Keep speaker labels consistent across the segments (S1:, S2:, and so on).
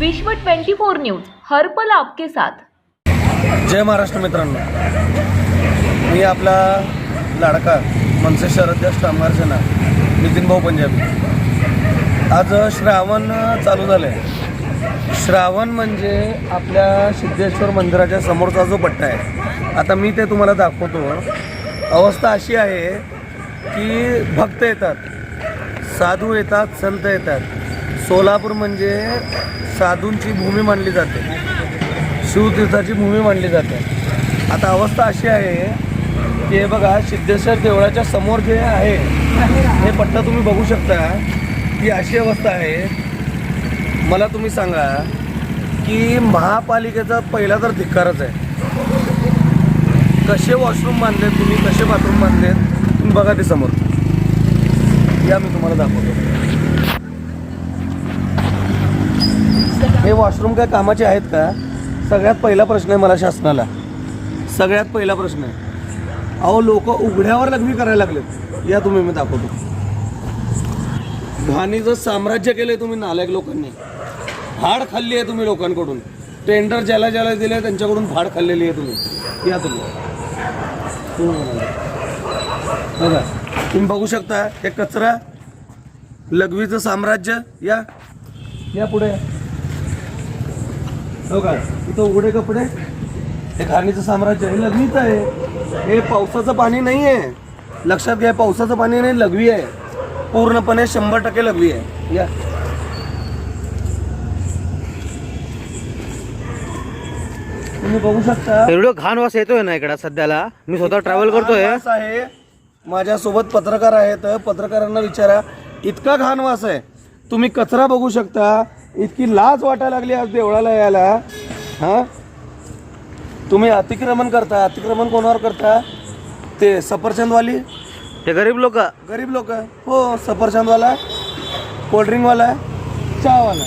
S1: विश्व 24 न्यूज हरपल आपके साथ.
S2: जय महाराष्ट्र मित्रांनो. मी आपला लाडका मनसे शहराध्यक्ष आमदार सेना नितीनभाऊ पंजाबी. आज श्रावण चालू झालं आहे श्रावण म्हणजे आपल्या सिद्धेश्वर मंदिराच्या समोरचा जो पट्टा आहे आता मी ते तुम्हाला दाखवतो. अवस्था अशी आहे की भक्त येतात साधू येतात संत येतात. सोलापूर म्हणजे साधूंची भूमी मानली जाते. शिवतीर्थाची भूमी मानली जाते. आता अवस्था अशी आहे की हे बघा सिद्धेश्वर देवळाच्या समोर जे आहे हे पट्टा तुम्ही बघू शकता ही अशी अवस्था आहे. मला तुम्ही सांगा की महापालिकेचा पहिला तर धिक्कारच आहे. कसे वॉशरूम बांधलेत तुम्ही कसे बाथरूम बांधलेत तुम्ही बघा ते समोर. या मी तुम्हाला दाखवतो. हे वॉशरूम काय कामाचे आहेत का? सगळ्यात पहिला प्रश्न आहे मला शासनाला. सगळ्यात पहिला प्रश्न आहे. अहो लोक उघड्यावर लग्नी करायला लागलेत. या तुम्ही मी दाखवतो. घाणीचं साम्राज्य केलंय तुम्ही नालायक लोकांनी. हाड खाल्ली आहे तुम्ही लोकांकडून. टेंडर ज्याला ज्याला दिले त्यांच्याकडून भाड खाल्लेली आहे तुम्ही. या तुम्ही. बघा तुम्ही बघू शकता हे कचरा लघवीचं साम्राज्य या. या पुढे. हो का? इथं उघडे कपडे? हे घाणीचं साम्राज्य हे लघवीच आहे. हे पावसाचं पाणी नाही आहे. लक्षात घ्या पावसाचं पाणी नाही लघवी आहे. पूर्णपणे शंभर टक्के लघवी आहे. या. तुम्ही बघू शकता.
S3: एवढं घाण वास येतोय ना इकडं सध्याला? मी स्वतः ट्रॅव्हल करतोय.
S2: आहे. माझ्यासोबत पत्रकार आहेत. पत्रकारांना विचारा इतका घाण वास आहे. तुम्ही कचरा बघू शकता. इतकी लाज वाटायला लागली आज देवळाला यायला. हा? तुम्ही अतिक्रमण करता. अतिक्रमण कोणावर करता? ते सफरचंदवाली?
S3: ते गरीब लोक.
S2: गरीब लोक. हो सफरचंदवाला कोल्ड्रिंकवाला चहावाला.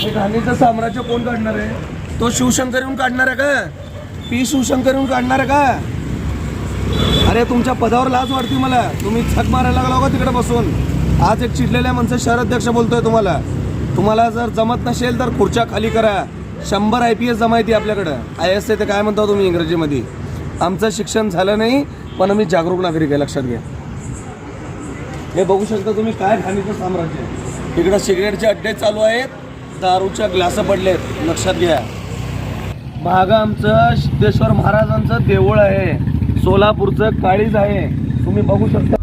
S2: हे घाणीचं साम्राज्य कोण काढणार आहे? तो शिवशंकर येऊन काढणार आहे का? पी शिवशंकर येऊन काढणार आहे का? अरे तुमच्या पदावर लाज वाटते मला. तुम्ही छक मारायला लागला का तिकडे बसून? आज एक चिडलेल्या माणसं शहराध्यक्ष बोलतोय तुम्हाला. तुम्हाला जर जमत नसेल तर खुर्च्या खाली करा. शंभर आय पी एस जमायती आपल्याकडं. आय एस ते काय म्हणता तुम्ही इंग्रजीमध्ये? आमचं शिक्षण झालं नाही पण आम्ही जागरूक नागरिक आहे लक्षात घ्या. हे बघू शकता तुम्ही काय घाणीचं साम्राज्य आहे. इकडं सिगरेटचे अड्डे चालू आहेत दारूच्या ग्लास पडलेत लक्षात घ्या. मागं आमचं सिद्धेश्वर महाराजांचं देऊळ आहे सोलापूरचं काळीज आहे. तुम्ही बघू शकता